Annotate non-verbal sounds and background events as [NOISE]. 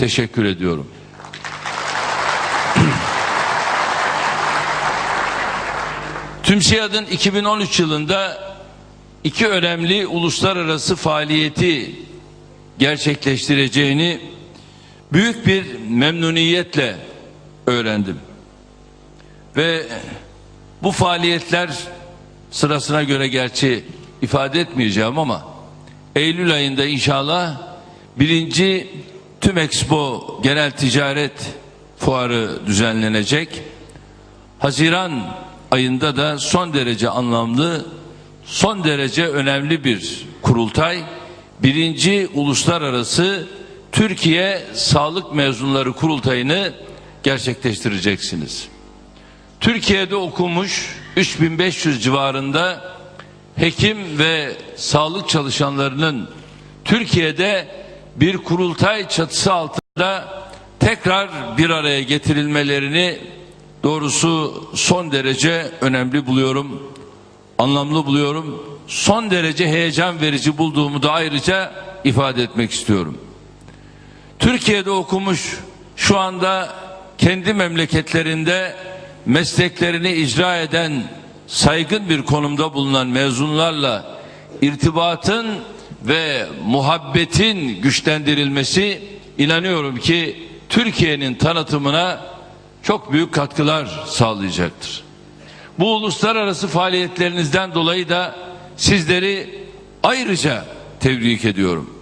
teşekkür ediyorum. [CLEARS THROAT] TÜMSİAD'ın 2013 yılında iki önemli uluslararası faaliyeti gerçekleştireceğini büyük bir memnuniyetle öğrendim. Ve bu faaliyetler sırasına göre gerçi ifade etmeyeceğim ama Eylül ayında inşallah birinci Tüm Expo Genel Ticaret Fuarı düzenlenecek. Haziran ayında da son derece anlamlı, son derece önemli bir kurultay. Birinci Uluslararası Türkiye Sağlık Mezunları Kurultayını gerçekleştireceksiniz. Türkiye'de okumuş 3500 civarında hekim ve sağlık çalışanlarının Türkiye'de bir kurultay çatısı altında tekrar bir araya getirilmelerini doğrusu son derece önemli buluyorum. Anlamlı buluyorum. Son derece heyecan verici bulduğumu da ayrıca ifade etmek istiyorum. Türkiye'de okumuş şu anda kendi memleketlerinde mesleklerini icra eden saygın bir konumda bulunan mezunlarla irtibatın ve muhabbetin güçlendirilmesi inanıyorum ki Türkiye'nin tanıtımına çok büyük katkılar sağlayacaktır. Bu uluslararası faaliyetlerinizden dolayı da sizleri ayrıca tebrik ediyorum.